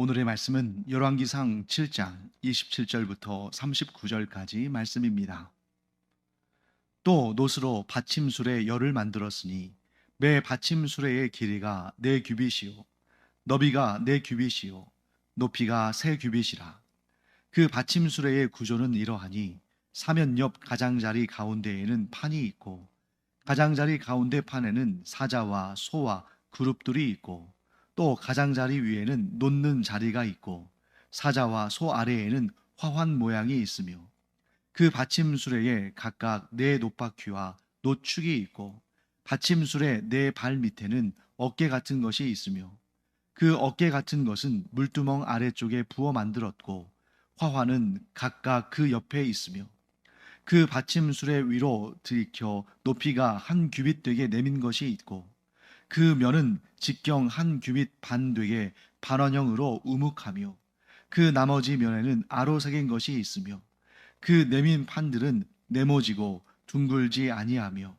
오늘의 말씀은 열왕기상 7장 27절부터 39절까지 말씀입니다. 또 노스로 받침술에 열을 만들었으니 매 받침수레의 길이가 네 규빗이요 너비가 네 규빗이요 높이가 세 규빗이라 그 받침수레의 구조는 이러하니 사면 옆 가장자리 가운데에는 판이 있고 가장자리 가운데 판에는 사자와 소와 그룹들이 있고 또 가장자리 위에는 놓는 자리가 있고 사자와 소 아래에는 화환 모양이 있으며 그 받침수레에 각각 네 노바퀴와 노축이 있고 받침술의 네 발 밑에는 어깨 같은 것이 있으며 그 어깨 같은 것은 물두멍 아래쪽에 부어 만들었고 화환은 각각 그 옆에 있으며 그 받침술의 위로 들이켜 높이가 한 규빗 되게 내민 것이 있고 그 면은 직경 한 규빗 반 되게 반원형으로 우묵하며 그 나머지 면에는 아로 새긴 것이 있으며 그 내민 판들은 네모지고 둥글지 아니하며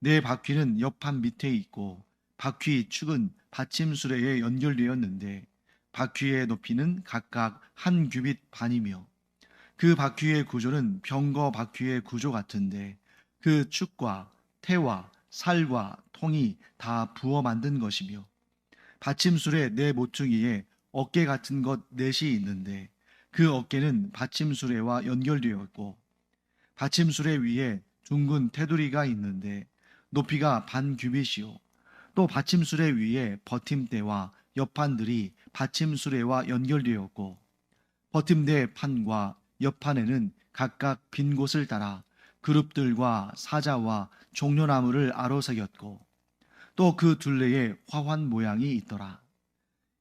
네 바퀴는 옆판 밑에 있고 바퀴 축은 받침 수레에 연결되었는데 바퀴의 높이는 각각 한 규빗 반이며 그 바퀴의 구조는 병거 바퀴의 구조 같은데 그 축과 태와 살과 통이 다 부어 만든 것이며 받침술의 네 모퉁이에 어깨 같은 것 넷이 있는데 그 어깨는 받침수레와 연결되었고 받침수레 위에 둥근 테두리가 있는데 높이가 반 규빗이요. 또 받침수레 위에 버팀대와 옆판들이 받침수레와 연결되었고 버팀대 판과 옆판에는 각각 빈 곳을 따라 그룹들과 사자와 종려나무를 아로새겼고 또 그 둘레에 화환 모양이 있더라.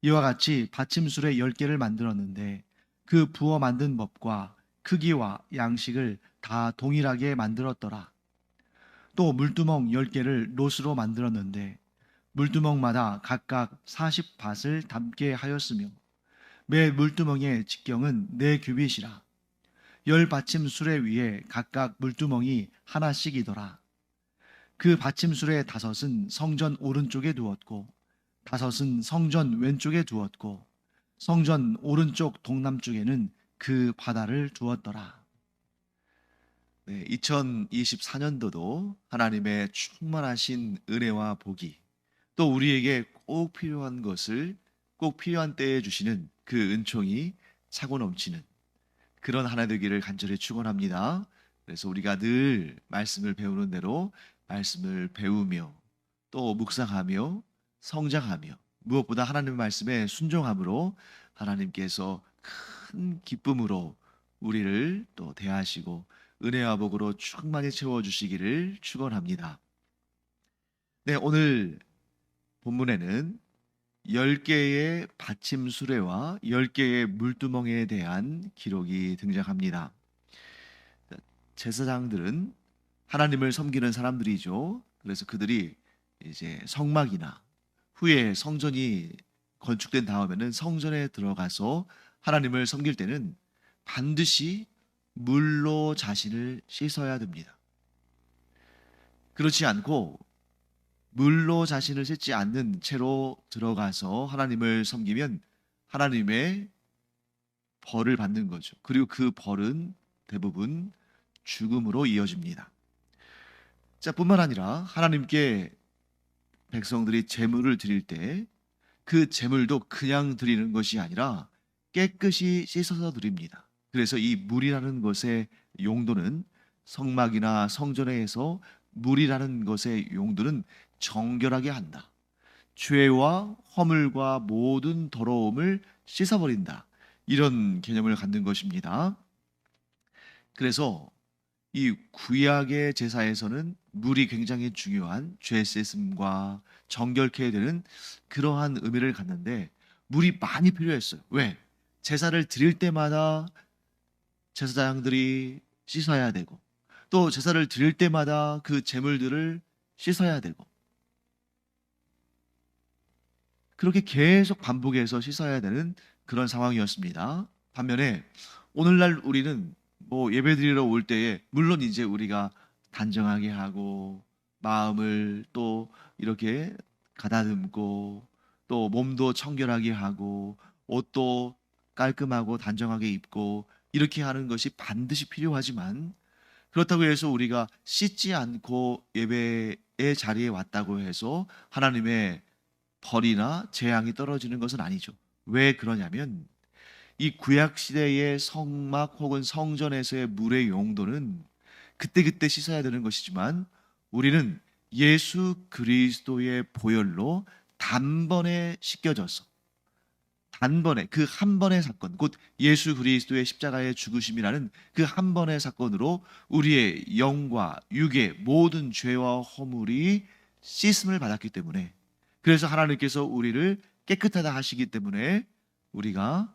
이와 같이 받침술의 열 개를 만들었는데 그 부어 만든 법과 크기와 양식을 다 동일하게 만들었더라. 또 물두멍 열 개를 롯으로 만들었는데 물두멍마다 각각 40밭을 담게 하였으며 매 물두멍의 직경은 네 규빗이라 열 받침 수레 위에 각각 물두멍이 하나씩이더라. 그 받침 수레 다섯은 성전 오른쪽에 두었고 다섯은 성전 왼쪽에 두었고 성전 오른쪽 동남쪽에는 그 바다를 두었더라. 네, 2024년도도 하나님의 충만하신 은혜와 복이 또 우리에게 꼭 필요한 것을 꼭 필요한 때에 주시는 그 은총이 차고 넘치는 그런 하나 되기를 간절히 축원합니다. 그래서 우리가 늘 말씀을 배우는 대로 말씀을 배우며 또 묵상하며 성장하며 무엇보다 하나님의 말씀에 순종함으로 하나님께서 큰 기쁨으로 우리를 또 대하시고 은혜와 복으로 충만히 채워 주시기를 축원합니다. 네, 오늘 본문에는 10개의 받침 수레와 10개의 물두멍에 대한 기록이 등장합니다. 제사장들은 하나님을 섬기는 사람들이죠. 그래서 그들이 이제 성막이나 후에 성전이 건축된 다음에는 성전에 들어가서 하나님을 섬길 때는 반드시 물로 자신을 씻어야 됩니다. 그렇지 않고 물로 자신을 씻지 않는 채로 들어가서 하나님을 섬기면 하나님의 벌을 받는 거죠. 그리고 그 벌은 대부분 죽음으로 이어집니다. 자, 뿐만 아니라 하나님께 백성들이 제물을 드릴 때 그 제물도 그냥 드리는 것이 아니라 깨끗이 씻어서 드립니다. 그래서 이 물이라는 것의 용도는 성막이나 성전에서 물이라는 것의 용도는 정결하게 한다. 죄와 허물과 모든 더러움을 씻어버린다. 이런 개념을 갖는 것입니다. 그래서 이 구약의 제사에서는 물이 굉장히 중요한 죄 씻음과 정결케 되는 그러한 의미를 갖는데 물이 많이 필요했어요. 왜? 제사를 드릴 때마다 제사장들이 씻어야 되고 또 제사를 드릴 때마다 그 제물들을 씻어야 되고 그렇게 계속 반복해서 씻어야 되는 그런 상황이었습니다. 반면에 오늘날 우리는 뭐 예배드리러 올 때에 물론 이제 우리가 단정하게 하고 마음을 또 이렇게 가다듬고 또 몸도 청결하게 하고 옷도 깔끔하고 단정하게 입고 이렇게 하는 것이 반드시 필요하지만 그렇다고 해서 우리가 씻지 않고 예배의 자리에 왔다고 해서 하나님의 벌이나 재앙이 떨어지는 것은 아니죠. 왜 그러냐면 이 구약 시대의 성막 혹은 성전에서의 물의 용도는 그때그때 씻어야 되는 것이지만 우리는 예수 그리스도의 보혈로 단번에 씻겨져서 단번에 그 한 번의 사건 곧 예수 그리스도의 십자가의 죽으심이라는 그 한 번의 사건으로 우리의 영과 육의 모든 죄와 허물이 씻음을 받았기 때문에 그래서 하나님께서 우리를 깨끗하다 하시기 때문에 우리가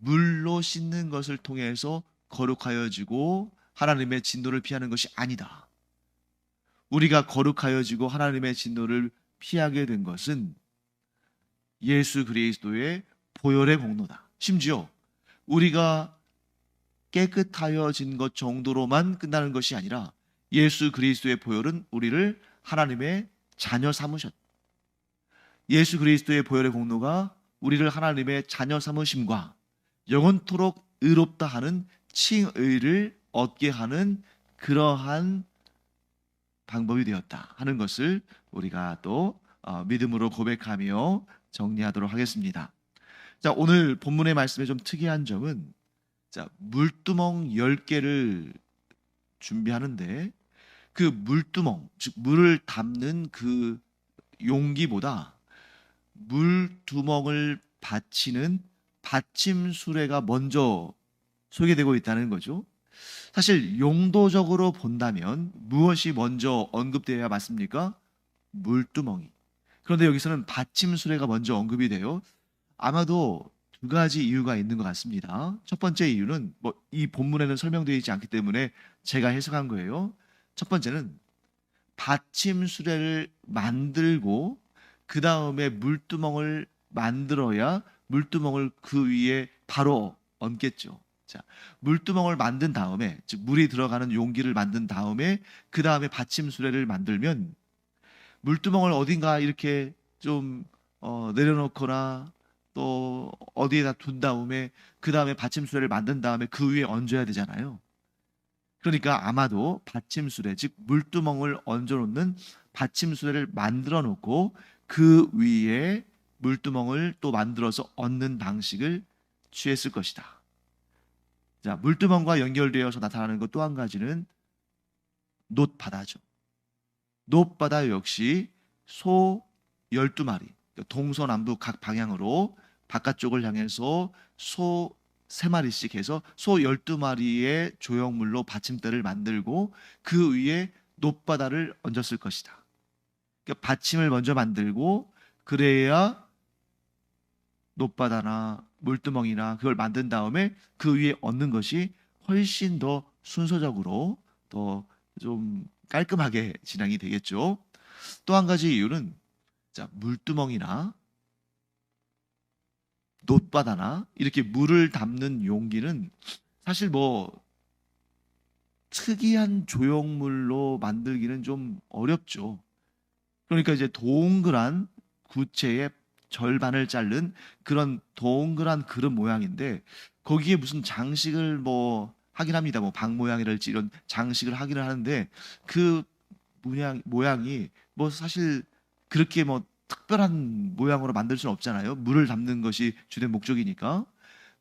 물로 씻는 것을 통해서 거룩하여지고 하나님의 진노를 피하는 것이 아니다. 우리가 거룩하여지고 하나님의 진노를 피하게 된 것은 예수 그리스도의 보혈의 공로다. 심지어 우리가 깨끗하여진 것 정도로만 끝나는 것이 아니라 예수 그리스도의 보혈은 우리를 하나님의 자녀 삼으셨다. 예수 그리스도의 보혈의 공로가 우리를 하나님의 자녀 삼으심과 영원토록 의롭다 하는 칭의를 얻게 하는 그러한 방법이 되었다 하는 것을 우리가 또 어, 믿음으로 고백하며 정리하도록 하겠습니다. 자, 오늘 본문의 말씀에 좀 특이한 점은 자, 물두멍 10개를 준비하는데 그 물두멍, 즉 물을 담는 그 용기보다 물두멍을 받치는 받침 수레가 먼저 소개되고 있다는 거죠. 사실 용도적으로 본다면 무엇이 먼저 언급되어야 맞습니까? 물두멍이. 그런데 여기서는 받침 수레가 먼저 언급이 돼요. 아마도 두 가지 이유가 있는 것 같습니다. 첫 번째 이유는 뭐 이 본문에는 설명되어 있지 않기 때문에 제가 해석한 거예요. 첫 번째는 받침 수레를 만들고 그 다음에 물두멍을 만들어야 물두멍을 그 위에 바로 얹겠죠. 자, 물두멍을 만든 다음에 즉 물이 들어가는 용기를 만든 다음에 그 다음에 받침 수레를 만들면 물두멍을 어딘가 이렇게 좀 어, 내려놓거나 또 어디에다 둔 다음에 그 다음에 받침 수레를 만든 다음에 그 위에 얹어야 되잖아요. 그러니까 아마도 받침 수레 즉 물두멍을 얹어 놓는 받침 수레를 만들어 놓고 그 위에 물두멍을 또 만들어서 얹는 방식을 취했을 것이다. 자, 물두멍과 연결되어서 나타나는 것 또 한 가지는 놋바다죠. 놋바다 역시 소 12마리, 동서남북 각 방향으로 바깥쪽을 향해서 소 3마리씩 해서 소 12마리의 조형물로 받침대를 만들고 그 위에 놋바다를 얹었을 것이다. 그러니까 받침을 먼저 만들고 그래야 놋바다나 물두멍이나 그걸 만든 다음에 그 위에 얹는 것이 훨씬 더 순서적으로 더 좀 깔끔하게 진행이 되겠죠. 또 한 가지 이유는 자, 물두멍이나 놋바다나 이렇게 물을 담는 용기는 사실 뭐 특이한 조형물로 만들기는 좀 어렵죠. 그러니까 이제 동그란 구체의 절반을 자른 그런 동그란 그릇 모양인데 거기에 무슨 장식을 뭐 하긴 합니다. 뭐 방 모양이랄지 이런 장식을 하기는 하는데 그 모양 모양이 뭐 사실 그렇게 뭐 특별한 모양으로 만들 수는 없잖아요. 물을 담는 것이 주된 목적이니까.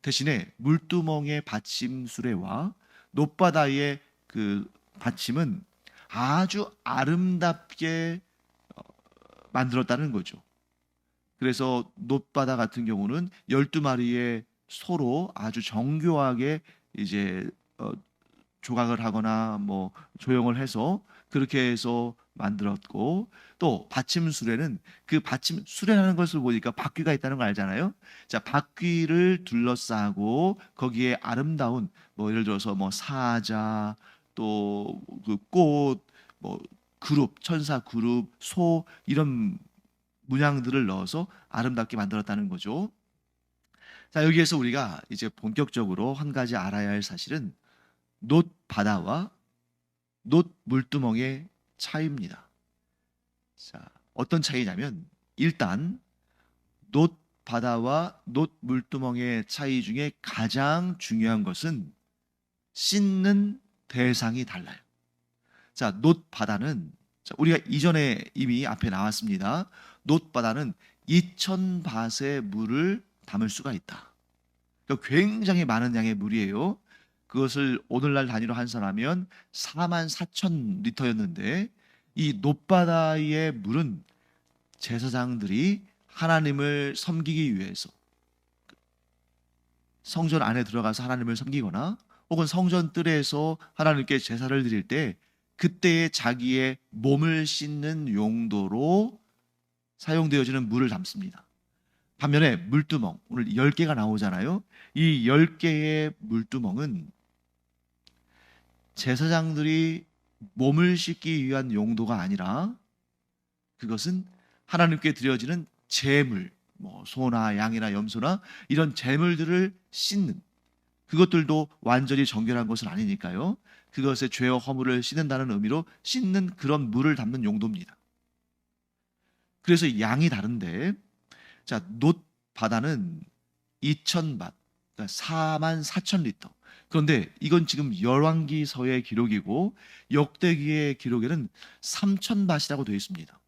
대신에 물두멍의 받침 수레와 높바다의 그 받침은 아주 아름답게 어, 만들었다는 거죠. 그래서 높바다 같은 경우는 12마리의 소로 아주 정교하게 이제 어, 조각을 하거나 뭐 조형을 해서 그렇게 해서 만들었고 또 받침 수레는 그 받침 수레라는 것을 보니까 바퀴가 있다는 걸 알잖아요. 자, 바퀴를 둘러싸고 거기에 아름다운 뭐 예를 들어서 뭐 사자 또 그 꽃 뭐 그룹 천사 그룹 소 이런 문양들을 넣어서 아름답게 만들었다는 거죠. 자, 여기에서 우리가 이제 본격적으로 한 가지 알아야 할 사실은 놋 바다와 놋 물두멍의 차이입니다. 자, 어떤 차이냐면 일단 놋 바다와 놋 물두멍의 차이 중에 가장 중요한 것은 씻는 대상이 달라요. 자, 놋 바다는 자, 우리가 이전에 이미 앞에 나왔습니다. 놋 바다는 2천 밭의 물을 담을 수가 있다. 그러니까 굉장히 많은 양의 물이에요. 그것을 오늘날 단위로 환산하면 4만 4천 리터였는데 이 놋바다의 물은 제사장들이 하나님을 섬기기 위해서 성전 안에 들어가서 하나님을 섬기거나 혹은 성전 뜰에서 하나님께 제사를 드릴 때 그때의 자기의 몸을 씻는 용도로 사용되어지는 물을 담습니다. 반면에 물두멍 오늘 10개가 나오잖아요. 이 10개의 물두멍은 제사장들이 몸을 씻기 위한 용도가 아니라 그것은 하나님께 드려지는 제물, 뭐 소나 양이나 염소나 이런 제물들을 씻는 그것들도 완전히 정결한 것은 아니니까요. 그것의 죄와 허물을 씻는다는 의미로 씻는 그런 물을 담는 용도입니다. 그래서 양이 다른데 자, 놋 바다는 2,000밭, 그러니까 4만 4천 리터. 그런데 이건 지금 열왕기서의 기록이고 역대기의 기록에는 3,000밭이라고 되어 있습니다.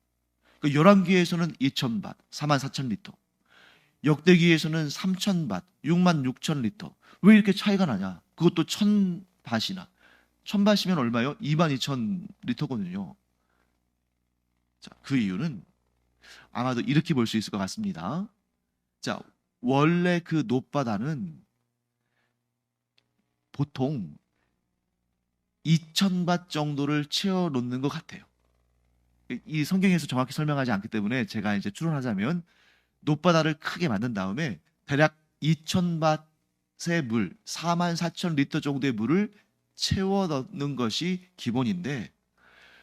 그 열왕기에서는 2,000밭, 4만 4천 리터. 역대기에서는 3,000밭, 6만 6천 리터. 왜 이렇게 차이가 나냐? 그것도 1,000밭이나. 1,000밭이면 얼마요? 2만 2천 리터거든요. 자, 그 이유는 아마도 이렇게 볼 수 있을 것 같습니다. 자, 원래 그 놋바다는 보통 2,000밭 정도를 채워 놓는 것 같아요. 이 성경에서 정확히 설명하지 않기 때문에 제가 이제 추론하자면 놋바다를 크게 만든 다음에 대략 2,000밭의 물, 4만 4천 리터 정도의 물을 채워 넣는 것이 기본인데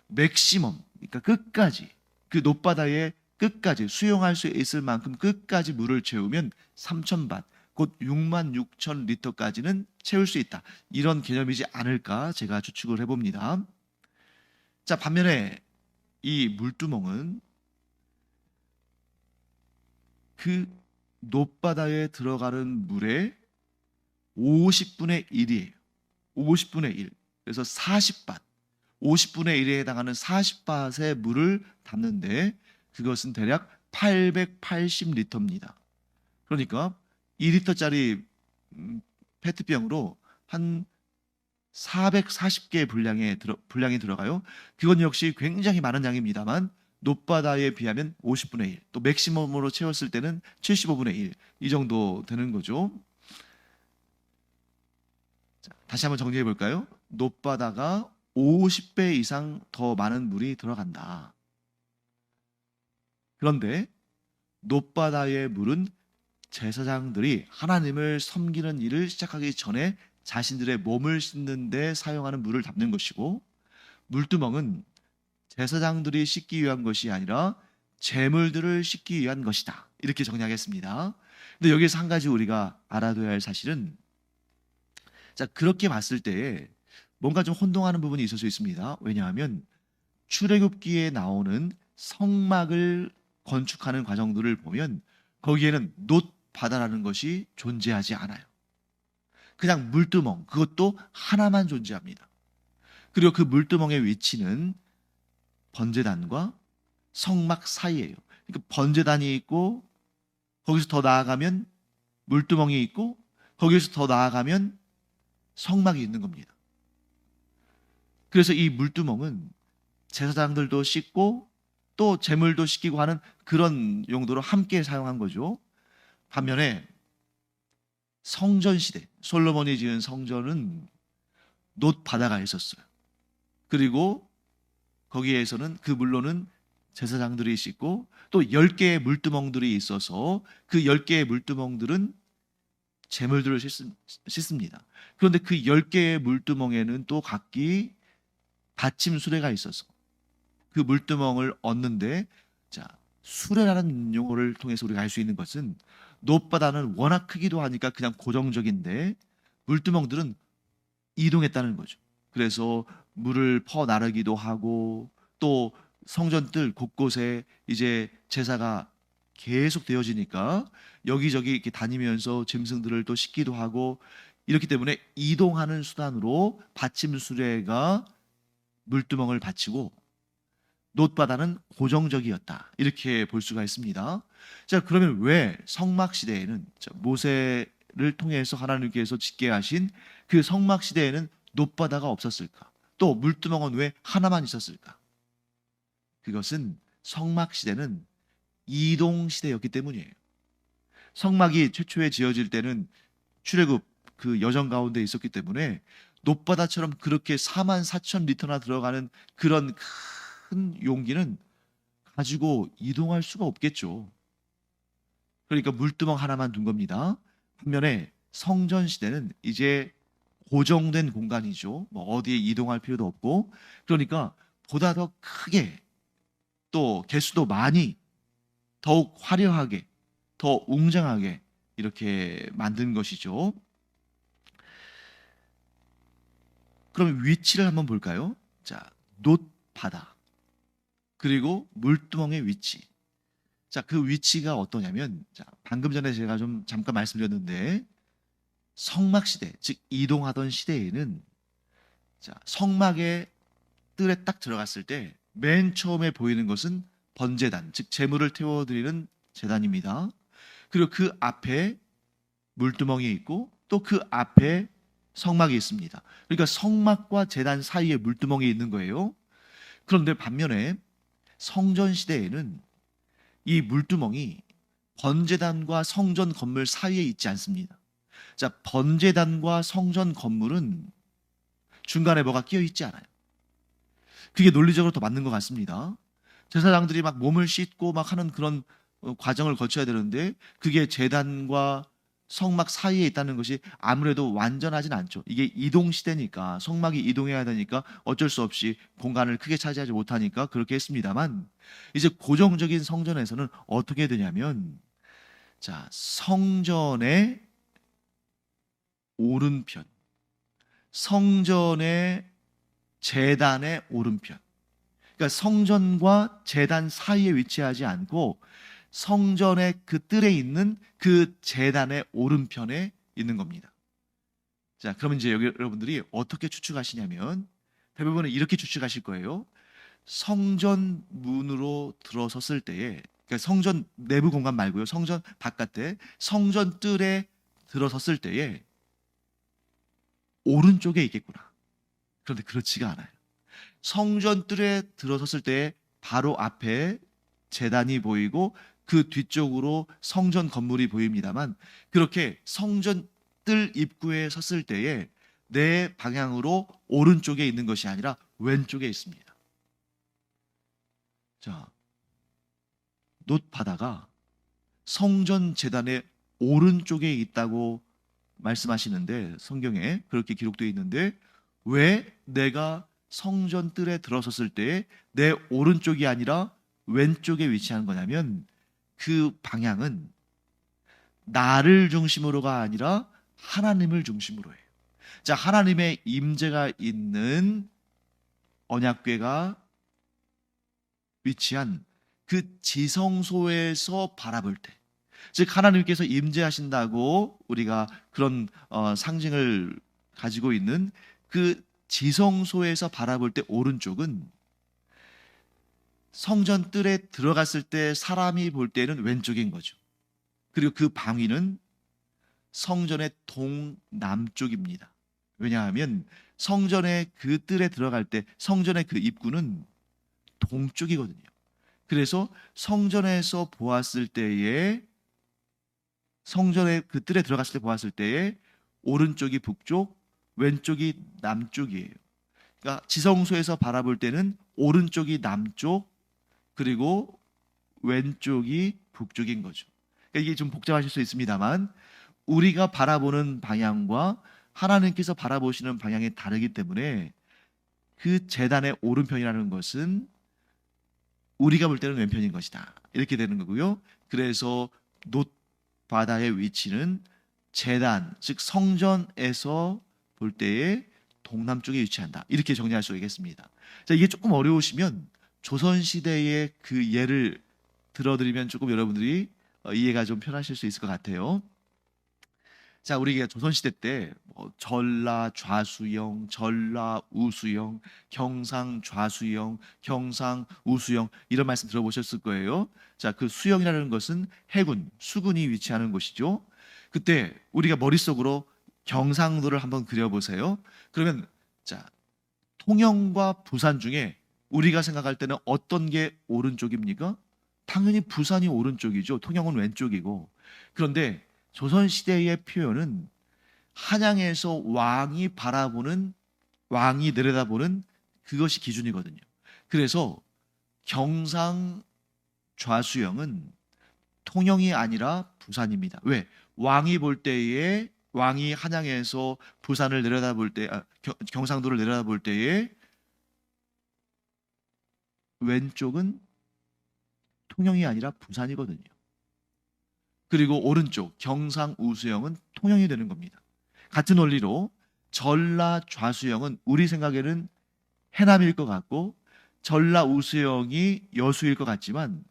맥시멈, 그러니까 끝까지 그 놋바다의 끝까지 수용할 수 있을 만큼 끝까지 물을 채우면 3,000밭, 곧 6만 6천 리터까지는 채울 수 있다. 이런 개념이지 않을까 제가 추측을 해봅니다. 자, 반면에 이 물두멍은 그 놋바다에 들어가는 물의 50분의 1이에요. 50분의 1. 그래서 40밭, 50분의 1에 해당하는 40밭의 물을 담는데 그것은 대략 880리터입니다. 그러니까 2리터짜리 음, 페트병으로 한 440개 분량에 들어, 분량이 들어가요. 그건 역시 굉장히 많은 양입니다만 놋바다에 비하면 50분의 1, 또 맥시멈으로 채웠을 때는 75분의 1, 이 정도 되는 거죠. 자, 다시 한번 정리해 볼까요? 놋바다가 50배 이상 더 많은 물이 들어간다. 그런데 놋바다의 물은 제사장들이 하나님을 섬기는 일을 시작하기 전에 자신들의 몸을 씻는 데 사용하는 물을 담는 것이고 물두멍은 제사장들이 씻기 위한 것이 아니라 재물들을 씻기 위한 것이다. 이렇게 정리하겠습니다. 근데 여기서 한 가지 우리가 알아둬야 할 사실은 자, 그렇게 봤을 때 뭔가 좀 혼동하는 부분이 있을 수 있습니다. 왜냐하면 출애굽기에 나오는 성막을 건축하는 과정들을 보면 거기에는 놋 바다라는 것이 존재하지 않아요. 그냥 물두멍 그것도 하나만 존재합니다. 그리고 그 물두멍의 위치는 번제단과 성막 사이예요. 그러니까 번제단이 있고 거기서 더 나아가면 물두멍이 있고 거기서 더 나아가면 성막이 있는 겁니다. 그래서 이 물두멍은 제사장들도 씻고 또 재물도 씻기고 하는 그런 용도로 함께 사용한 거죠. 반면에 성전 시대 솔로몬이 지은 성전은 놋 바다가 있었어요. 그리고 거기에서는 그 물로는 제사장들이 씻고 또 10개의 물두멍들이 있어서 그 10개의 물두멍들은 재물들을 씻습니다. 그런데 그 10개의 물두멍에는 또 각기 받침 수레가 있어서 그 물두멍을 얻는데 자 수레라는 용어를 통해서 우리가 알 수 있는 것은 놋바다는 워낙 크기도 하니까 그냥 고정적인데 물두멍들은 이동했다는 거죠. 그래서 물을 퍼 나르기도 하고 또 성전들 곳곳에 이제 제사가 계속 되어지니까 여기저기 이렇게 다니면서 짐승들을 또 씻기도 하고 이렇기 때문에 이동하는 수단으로 받침 수레가 물두멍을 받치고 놋바다는 고정적이었다. 이렇게 볼 수가 있습니다. 자, 그러면 왜 성막 시대에는 자, 모세를 통해서 하나님께서 짓게 하신 그 성막 시대에는 놋바다가 없었을까? 또 물두멍은 왜 하나만 있었을까? 그것은 성막 시대는 이동 시대였기 때문이에요. 성막이 최초에 지어질 때는 출애굽 그 여정 가운데 있었기 때문에 놋바다처럼 그렇게 4만 4천 리터나 들어가는 그런 큰 용기는 가지고 이동할 수가 없겠죠. 그러니까 물두멍 하나만 둔 겁니다. 반면에 성전 시대는 이제 고정된 공간이죠. 뭐 어디에 이동할 필요도 없고 그러니까 보다 더 크게 또 개수도 많이 더욱 화려하게 더 웅장하게 이렇게 만든 것이죠. 그럼 위치를 한번 볼까요? 자, 놋바다 그리고 물두멍의 위치. 자, 그 위치가 어떠냐면 자, 방금 전에 제가 좀 잠깐 말씀드렸는데 성막 시대, 즉 이동하던 시대에는 자, 성막의 뜰에 딱 들어갔을 때 맨 처음에 보이는 것은 번제단, 즉 제물을 태워 드리는 제단입니다. 그리고 그 앞에 물두멍이 있고 또 그 앞에 성막이 있습니다. 그러니까 성막과 제단 사이에 물두멍이 있는 거예요. 그런데 반면에 성전 시대에는 이 물두멍이 번제단과 성전 건물 사이에 있지 않습니다. 자, 번제단과 성전 건물은 중간에 뭐가 끼어 있지 않아요. 그게 논리적으로 더 맞는 것 같습니다. 제사장들이 막 몸을 씻고 막 하는 그런 어, 과정을 거쳐야 되는데 그게 제단과 성막 사이에 있다는 것이 아무래도 완전하진 않죠. 이게 이동 시대니까 성막이 이동해야 되니까 어쩔 수 없이 공간을 크게 차지하지 못하니까 그렇게 했습니다만 이제 고정적인 성전에서는 어떻게 되냐면 자, 성전의 오른편 성전의 재단의 오른편 그러니까 성전과 재단 사이에 위치하지 않고 성전의 그 뜰에 있는 그 재단의 오른편에 있는 겁니다. 자, 그러면 이제 여기 여러분들이 어떻게 추측하시냐면 대부분은 이렇게 추측하실 거예요. 성전 문으로 들어섰을 때에 그러니까 성전 내부 공간 말고요. 성전 바깥에 성전 뜰에 들어섰을 때에 오른쪽에 있겠구나. 그런데 그렇지가 않아요. 성전 뜰에 들어섰을 때 바로 앞에 재단이 보이고 그 뒤쪽으로 성전 건물이 보입니다만 그렇게 성전 뜰 입구에 섰을 때에 내 방향으로 오른쪽에 있는 것이 아니라 왼쪽에 있습니다. 자, 놋바다가 성전 재단의 오른쪽에 있다고 말씀하시는데 성경에 그렇게 기록되어 있는데 왜 내가 성전 뜰에 들어섰을 때 내 오른쪽이 아니라 왼쪽에 위치한 거냐면 그 방향은 나를 중심으로가 아니라 하나님을 중심으로 해요. 자, 하나님의 임재가 있는 언약궤가 위치한 그 지성소에서 바라볼 때, 즉 하나님께서 임재하신다고 우리가 그런 어, 상징을 가지고 있는 그 지성소에서 바라볼 때 오른쪽은 성전 뜰에 들어갔을 때 사람이 볼 때는 왼쪽인 거죠. 그리고 그 방위는 성전의 동남쪽입니다. 왜냐하면 성전의 그 뜰에 들어갈 때 성전의 그 입구는 동쪽이거든요. 그래서 성전에서 보았을 때에 성전의 그 뜰에 들어갔을 때 보았을 때에 오른쪽이 북쪽, 왼쪽이 남쪽이에요. 그러니까 지성소에서 바라볼 때는 오른쪽이 남쪽, 그리고 왼쪽이 북쪽인 거죠. 그러니까 이게 좀 복잡하실 수 있습니다만 우리가 바라보는 방향과 하나님께서 바라보시는 방향이 다르기 때문에 그 재단의 오른편이라는 것은 우리가 볼 때는 왼편인 것이다. 이렇게 되는 거고요. 그래서 놋 바다의 위치는 재단, 즉 성전에서 볼 때에 동남쪽에 위치한다. 이렇게 정리할 수 있겠습니다. 자, 이게 조금 어려우시면 조선 시대의 그 예를 들어드리면 조금 여러분들이 어, 이해가 좀 편하실 수 있을 것 같아요. 자, 우리가 조선시대 때 뭐, 전라 좌수영, 전라 우수영, 경상 좌수영, 경상 우수영 이런 말씀 들어보셨을 거예요. 자, 그 수영이라는 것은 해군, 수군이 위치하는 곳이죠. 그때 우리가 머릿속으로 경상도를 한번 그려보세요. 그러면 자, 통영과 부산 중에 우리가 생각할 때는 어떤 게 오른쪽입니까? 당연히 부산이 오른쪽이죠. 통영은 왼쪽이고. 그런데 조선시대의 표현은 한양에서 왕이 바라보는 왕이 내려다보는 그것이 기준이거든요. 그래서 경상 좌수영은 통영이 아니라 부산입니다. 왜? 왕이 볼 때에 왕이 한양에서 부산을 내려다볼 때 아, 경- 경상도를 내려다볼 때에 왼쪽은 통영이 아니라 부산이거든요. 그리고 오른쪽 경상 우수영은 통영이 되는 겁니다. 같은 원리로 전라 좌수영은 우리 생각에는 해남일 것 같고 전라 우수영이 여수일 것 같지만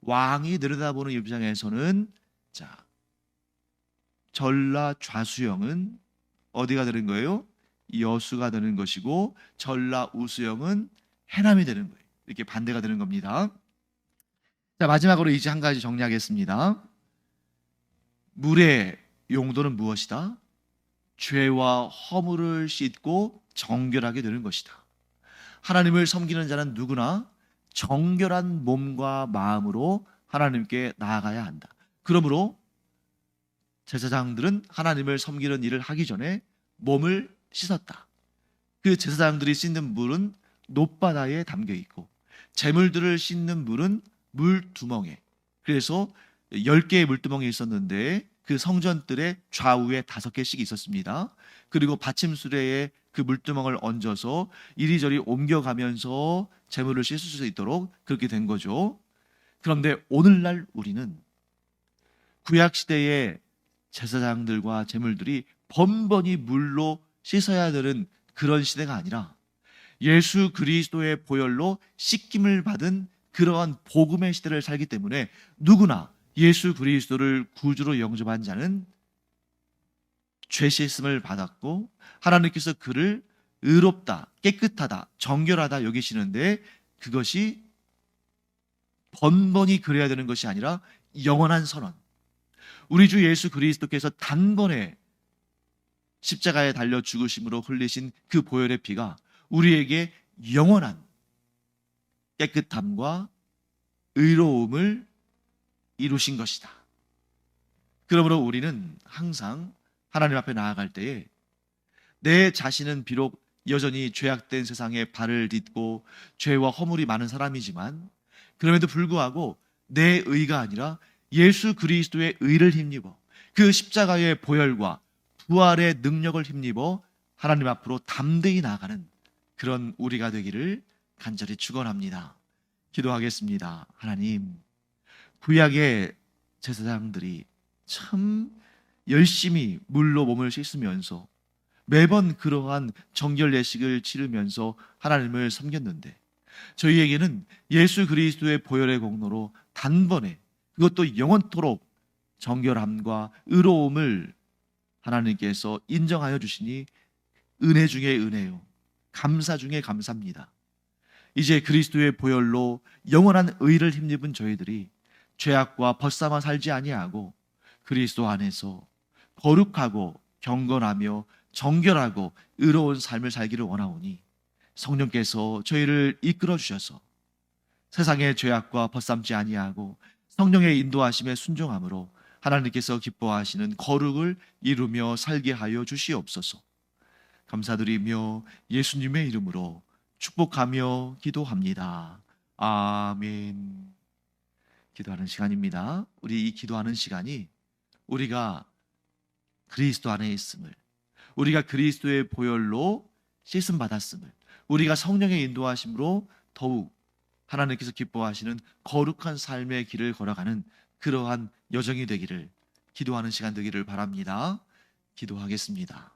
왕이 내려다보는 입장에서는 자 전라 좌수영은 어디가 되는 거예요? 여수가 되는 것이고 전라 우수영은 해남이 되는 거예요. 이렇게 반대가 되는 겁니다. 자 마지막으로 이제 한 가지 정리하겠습니다. 물의 용도는 무엇이다? 죄와 허물을 씻고 정결하게 되는 것이다. 하나님을 섬기는 자는 누구나 정결한 몸과 마음으로 하나님께 나아가야 한다. 그러므로 제사장들은 하나님을 섬기는 일을 하기 전에 몸을 씻었다. 그 제사장들이 씻는 물은 높바다에 담겨 있고 재물들을 씻는 물은 물두멍에 그래서 10개의 물두멍이 있었는데 그 성전들의 좌우에 다섯 개씩 있었습니다. 그리고 받침수레에 그 물두멍을 얹어서 이리저리 옮겨가면서 재물을 씻을 수 있도록 그렇게 된 거죠. 그런데 오늘날 우리는 구약 시대의 제사장들과 재물들이 번번이 물로 씻어야 되는 그런 시대가 아니라 예수 그리스도의 보혈로 씻김을 받은 그러한 복음의 시대를 살기 때문에 누구나 예수 그리스도를 구주로 영접한 자는 죄 씻음을 받았고 하나님께서 그를 의롭다, 깨끗하다, 정결하다 여기시는데 그것이 번번이 그래야 되는 것이 아니라 영원한 선언. 우리 주 예수 그리스도께서 단번에 십자가에 달려 죽으심으로 흘리신 그 보혈의 피가 우리에게 영원한 깨끗함과 의로움을 이루신 것이다. 그러므로 우리는 항상 하나님 앞에 나아갈 때에 내 자신은 비록 여전히 죄악된 세상에 발을 딛고 죄와 허물이 많은 사람이지만 그럼에도 불구하고 내 의가 아니라 예수 그리스도의 의를 힘입어 그 십자가의 보혈과 부활의 능력을 힘입어 하나님 앞으로 담대히 나아가는 그런 우리가 되기를 간절히 축원합니다. 기도하겠습니다. 하나님 구약의 제사장들이 참 열심히 물로 몸을 씻으면서 매번 그러한 정결 예식을 치르면서 하나님을 섬겼는데 저희에게는 예수 그리스도의 보혈의 공로로 단번에 그것도 영원토록 정결함과 의로움을 하나님께서 인정하여 주시니 은혜 중에 은혜요 감사 중에 감사입니다. 이제 그리스도의 보혈로 영원한 의를 힘입은 저희들이 죄악과 벗삼아 살지 아니하고 그리스도 안에서 거룩하고 경건하며 정결하고 의로운 삶을 살기를 원하오니 성령께서 저희를 이끌어 주셔서 세상의 죄악과 벗삼지 아니하고 성령의 인도하심에 순종함으로 하나님께서 기뻐하시는 거룩을 이루며 살게 하여 주시옵소서. 감사드리며 예수님의 이름으로 축복하며 기도합니다. 아멘. 기도하는 시간입니다. 우리 이 기도하는 시간이 우리가 그리스도 안에 있음을, 우리가 그리스도의 보혈로 씻음 받았음을, 우리가 성령의 인도하심으로 더욱 하나님께서 기뻐하시는 거룩한 삶의 길을 걸어가는 그러한 여정이 되기를 기도하는 시간 되기를 바랍니다. 기도하겠습니다.